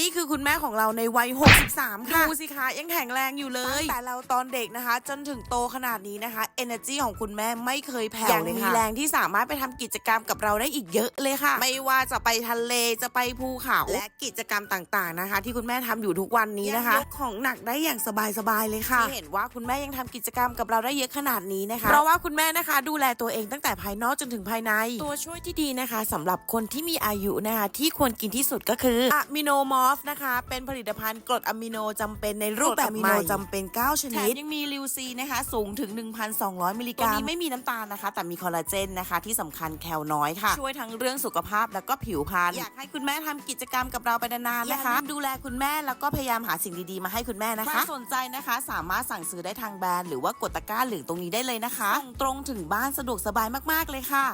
นี่คือคุณแม่ของเราในวัย 63 ค่ะ ดูสิคะยังแข็งแรงอยู่เลย แต่เราตอนเด็กนะคะ จนถึงโตขนาดนี้นะคะ energy ของคุณแม่ไม่เคยแผ่วเลยค่ะยังมีแรงที่สามารถไปทำกิจกรรมกับเราได้อีกเยอะเลยค่ะ ไม่ว่าจะไปทะเลจะไปภูเขาและกิจกรรมต่างๆนะคะ ที่คุณแม่ทำอยู่ทุกวันนี้นะคะยกของหนักได้อย่างสบายๆเลยค่ะที่เห็นว่าคุณแม่ยังทำกิจกรรมกับเราได้เยอะขนาดนี้นะคะ เพราะว่าคุณแม่นะคะ ดูแลตัวเองตั้งแต่ภายนอกจนถึงภายใน ตัวช่วยที่ดีนะคะสำหรับคนที่มีอายุนะคะ ที่ควรกินที่สุดก็คืออะมิโนมอฟนะคะ เป็นผลิตภัณฑ์กรดอะมิโนจำเป็นในรูปแบบอะมิโนจำเป็น 9 ชนิด ยังมีลิวซีนะคะ สูงถึง 1,200 มิลลิกรัมตัวนี้ไม่มีน้ำตาลนะคะ แต่มีคอลลาเจนนะคะ ที่สำคัญแคลน้อยค่ะ ช่วยทั้งเรื่องสุขภาพแล้วก็ผิวพรรณอยากให้คุณแม่ทำกิจกรรมกับเราไปนานๆนะคะ ดูแลคุณแม่แล้วก็พยายามหาสิ่งดีๆมาให้คุณแม่นะคะสนใจนะคะ สามารถสั่งซื้อได้ทางแบรนด์หรือว่ากดตะกร้าเหลืองตรงนี้ได้เลยนะคะส่งตรงถึงบ้านสะดวกสบายมากๆเลยค่ะ